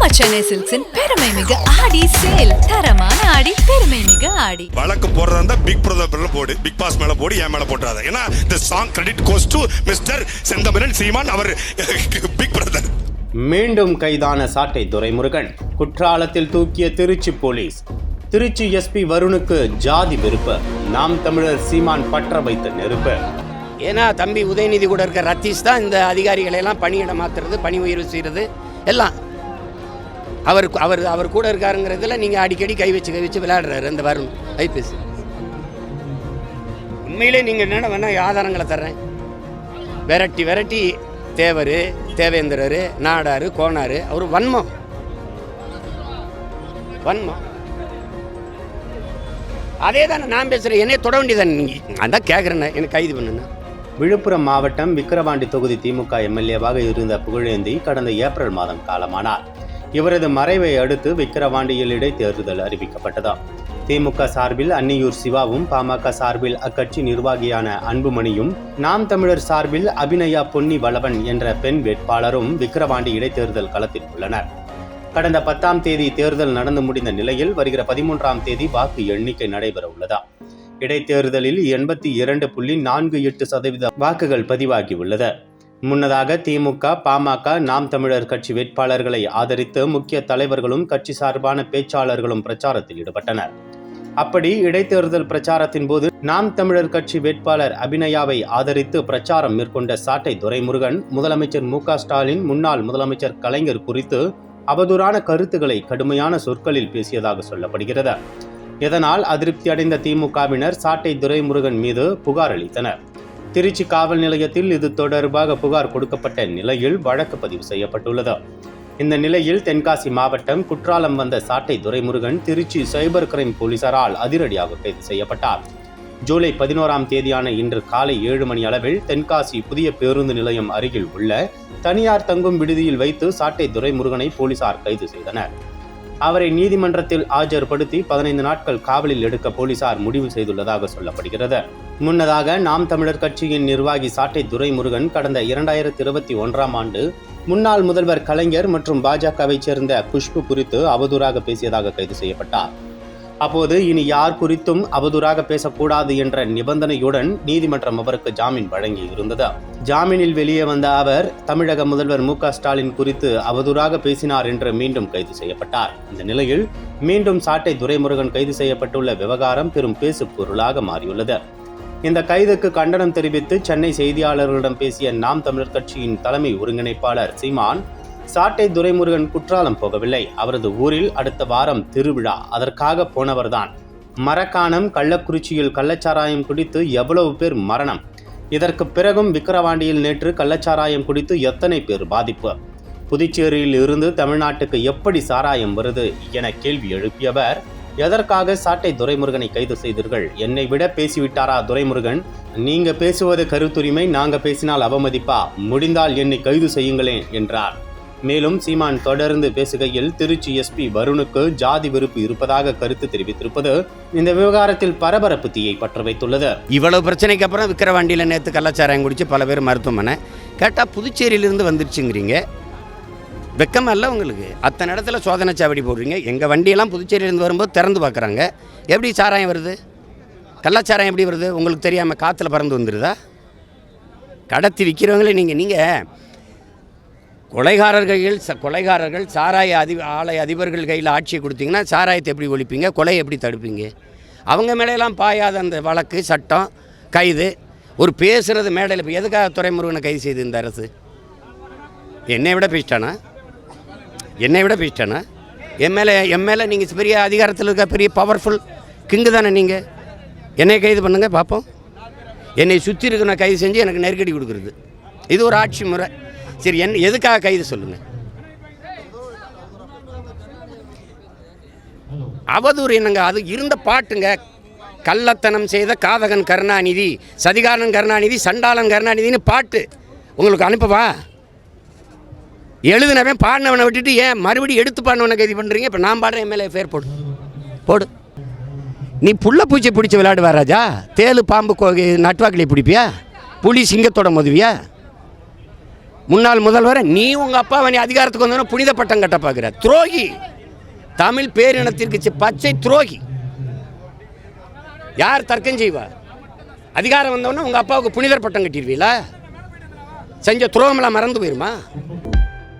நம்ம சென்னை சில்க்ஸின் பெருமை மிகு ஆடி சேல். தரமான ஆடி பெருமை மிகு ஆடி. வழக்கு போடுறதா இருந்தா பிக் பிரதர் மேல போடு. பிக் பாஸ் மேல போடு என் மேல போட்டுறாத. ஏன்னா இந்த song credit goes to mister Senthamizhan Seeman our big brother. மீண்டும் கைதான சாட்டை துரைமுருகன். குற்றாலத்தில் தூக்கிய திருச்சி போலீஸ். திருச்சி எஸ்பி வருணுக்கு ஜாதி வெறுப்பு. நாம் தமிழர் சீமான் பற்ற வைத்த நெருப்பு. ஏன்னா தம்பி உதயநிதி கூட இருக்க ரத்தீஷ் தான் இந்த அதிகாரிகளை எல்லாம் பணியிட மாத்துறது பணி உயர்வு செய்கிறது எல்லாம். அவர் அவர் அவர் கூட இருக்காருங்கிறதுல நீங்கள் அடிக்கடி கை வச்சு கை வச்சு விளையாடுறாரு அந்த வருண். ஐபிஎஸ். உண்மையிலே நீங்கள் என்னென்ன வேணால் ஆதாரங்களை தர்றேன். விரட்டி வெரைட்டி தேவர் தேவேந்திரர் நாடார் கோனார் அவர் வன்மம். வன்மம். அதே தானே நான் பேசுகிறேன் என்னைய தொட வேண்டியதானே நீங்கள் அதான் கேட்குறேண்ணே எனக்கு கைது பண்ணுண்ணா விழுப்புரம் மாவட்டம் விக்கிரவாண்டி தொகுதி திமுக எம்எல்ஏவாக இருந்த புகழேந்தி கடந்த ஏப்ரல் மாதம் காலமானார். இவரது மறைவை அடுத்து விக்கிரவாண்டியில் இடைத்தேர்தல் அறிவிக்கப்பட்டதா? திமுக சார்பில் அன்னியூர் சிவாவும் பாமக சார்பில் அக்கட்சி நிர்வாகியான அன்புமணியும் நாம் தமிழர் சார்பில் அபிநயா பொன்னி வளவன் என்ற பெண் வேட்பாளரும் விக்கிரவாண்டி இடைத்தேர்தல் களத்தில் உள்ளனர். கடந்த பத்தாம் தேதி தேர்தல் நடந்து முடிந்த நிலையில் வருகிற பதிமூன்றாம் தேதி வாக்கு எண்ணிக்கை நடைபெற உள்ளதா? இடைத்தேர்தலில் எண்பத்தி இரண்டு புள்ளி நான்கு எட்டு சதவீத வாக்குகள் பதிவாகியுள்ளது முன்னதாக திமுக பாமக நாம் தமிழர் கட்சி வேட்பாளர்களை ஆதரித்து முக்கிய தலைவர்களும் கட்சி சார்பான பேச்சாளர்களும் பிரச்சாரத்தில் ஈடுபட்டனர். அப்படி இடைத்தேர்தல் பிரச்சாரத்தின் போது நாம் தமிழர் கட்சி வேட்பாளர் அபிநயாவை ஆதரித்து பிரச்சாரம் மேற்கொண்ட சாட்டை துரைமுருகன் முதலமைச்சர் மு ஸ்டாலின் முன்னாள் முதலமைச்சர் கலைஞர் குறித்து அவதூறான கருத்துக்களை கடுமையான சொற்களில் பேசியதாக சொல்லப்படுகிறது. இதனால் அதிருப்தி அடைந்த திமுகவினர் சாட்டை துரைமுருகன் மீது புகார் அளித்தனர். திருச்சி காவல் நிலையத்தில் இது தொடர்பாக புகார் கொடுக்கப்பட்ட நிலையில் வழக்கு பதிவு செய்யப்பட்டுள்ளது. இந்த நிலையில் தென்காசி மாவட்டம் குற்றாலம் வந்த சாட்டை துரைமுருகன் திருச்சி சைபர் கிரைம் போலீசாரால் அதிரடியாக கைது செய்யப்பட்டார். ஜூலை பதினோராம் தேதியான இன்று காலை ஏழு மணி அளவில் தென்காசி புதிய பேருந்து நிலையம் அருகில் உள்ள தனியார் தங்கும் விடுதியில் வைத்து சாட்டை துரைமுருகனை போலீசார் கைது செய்தனர். அவரை நீதிமன்றத்தில் ஆஜர்படுத்தி பதினைந்து நாட்கள் காவலில் எடுக்க போலீசார் முடிவு செய்துள்ளதாக சொல்லப்படுகிறது. முன்னதாக நாம் தமிழர் கட்சியின் நிர்வாகி சாட்டை துரைமுருகன் கடந்த இரண்டாயிரத்தி இருபத்தி ஒன்றாம் ஆண்டு முன்னாள் முதல்வர் கலைஞர் மற்றும் பாஜகவைச் சேர்ந்த குஷ்பு குறித்து அவதூறாக பேசியதாக கைது செய்யப்பட்டார். அப்போது இனி யார் குறித்தும் அவதூறாக பேசக்கூடாது என்ற நிபந்தனையுடன் நீதிமன்றம் அவருக்கு ஜாமீன் வழங்கி இருந்தது ஜாமீனில் வெளியே வந்த அவர் தமிழக முதல்வர் மு ஸ்டாலின் குறித்து அவதூறாக பேசினார் என்று மீண்டும் கைது செய்யப்பட்டார். இந்த நிலையில் மீண்டும் சாட்டை துரைமுருகன் கைது செய்யப்பட்டுள்ள விவகாரம் பெரும் பேசு பொருளாக மாறியுள்ளது. இந்த கைதுக்கு கண்டனம் தெரிவித்து சென்னை செய்தியாளர்களிடம் பேசிய நாம் தமிழர் கட்சியின் தலைமை ஒருங்கிணைப்பாளர் சீமான் சாட்டை துரைமுருகன் குற்றாலம் போகவில்லை. அவரது ஊரில் அடுத்த வாரம் திருவிழா. அதற்காக போனவர்தான். மரக்காணம் கள்ளக்குறிச்சியில் கள்ளச்சாராயம் குடித்து எவ்வளவு பேர் மரணம்? இதற்கு பிறகும் விக்கிரவாண்டியில் நேற்று கள்ளச்சாராயம் குடித்து எத்தனை பேர் பாதிப்பு? புதுச்சேரியில் இருந்து தமிழ்நாட்டுக்கு எப்படி சாராயம் வருது? என கேள்வி எழுப்பியவர் எதற்காக சாட்டை துரைமுருகனை கைது செய்தீர்கள்? என்னை விட பேசிவிட்டாரா துரைமுருகன்? நீங்க பேசுவது கருத்துரிமை நாங்க பேசினால் அவமதிப்பா? முடிந்தால் என்னை கைது செய்யுங்களேன் என்றார். மேலும் சீமான் தொடர்ந்து பேசுகையில் திருச்சி எஸ்பி வருணுக்கு ஜாதி வெறுப்பு இருப்பதாக கருத்து தெரிவித்திருப்பது இந்த விவகாரத்தில் பரபரப்பு தீயை பற்ற வைத்துள்ளது. இவ்வளவு பிரச்சனைக்கு அப்புறம் விக்கிரவாண்டியில் நேற்று கலாச்சாரம் குடிச்சு பல பேர் மருத்துவமனை. கேட்டால் புதுச்சேரியிலிருந்து வந்துருச்சுங்கிறீங்க. வெக்கமாக இல்லை உங்களுக்கு. அத்தனை இடத்துல சோதனை சாவடி போடுறீங்க. எங்கள் வண்டியெல்லாம் புதுச்சேரியிலேருந்து வரும்போது திறந்து பார்க்குறாங்க. எப்படி சாராயம் வருது? கள்ளச்சாராயம் எப்படி வருது? உங்களுக்கு தெரியாமல் காற்றுல பறந்து வந்துடுதா கடத்தி விற்கிறவங்களே நீங்கள் நீங்கள் கொலைகாரர்கள் ச கொலைகாரர்கள் சாராய அதி ஆலை அதிபர்கள் கையில் ஆட்சியை கொடுத்தீங்கன்னா சாராயத்தை எப்படி ஒழிப்பீங்க? கொலையை எப்படி தடுப்பீங்க? அவங்க மேலையெல்லாம் பாயாத அந்த வழக்கு சட்டம் கைது. ஒரு பேசுகிறது மேடையில் இப்போ எதுக்காக துறைமுருகனை கைது செய்து இந்த அரசு? என்னை விட பேசிட்டானா? என்னை விட பேசிட்டானா என் மேலே என் மேலே நீங்கள் பெரிய அதிகாரத்தில் இருக்க பெரிய பவர்ஃபுல் கிங்கு தானே நீங்கள் என்னை கைது பண்ணுங்கள் பார்ப்போம். என்னை சுற்றி இருக்க நான் கைது செஞ்சு எனக்கு நெருக்கடி கொடுக்குறது. இது ஒரு ஆட்சி முறை. சரி என்ன எதுக்காக கைது சொல்லுங்கள் அவதூறு என்னங்க அது இருந்த பாட்டுங்க. கள்ளத்தனம் செய்த காதகன் கருணாநிதி சதிகாரன் கருணாநிதி சண்டாளன் கருணாநிதின்னு பாட்டு. உங்களுக்கு அனுப்பவா? எழுதினவன் பாடினவனை விட்டுட்டு ஏன் மறுபடியும் எடுத்து பாடினவனை கைது பண்ணுறீங்க இப்போ நான் பாடுறேன் எம்எல்ஏ பேர் போடு. போடு. நீ புள்ள பூச்சி பிடிச்சி விளையாடுவா ராஜா? தேலு பாம்பு கோ நட்வாக்கிளி பிடிப்பியா? புலி சிங்கத்தோட மதுவியா? முன்னாள் முதல்வரை நீ உங்கள் அப்பாவை நீ அதிகாரத்துக்கு வந்தோன்னா புனித பட்டம் கட்ட பார்க்குற துரோகி. தமிழ் பேரினத்திற்கு பச்சை துரோகி. யார் தர்க்கம் செய்வா? அதிகாரம் வந்தவொன்னே உங்கள் அப்பாவுக்கு புனிதர் பட்டம் கட்டிடுவீங்களா செஞ்ச துரோகமெல்லாம் மறந்து போயிருமா?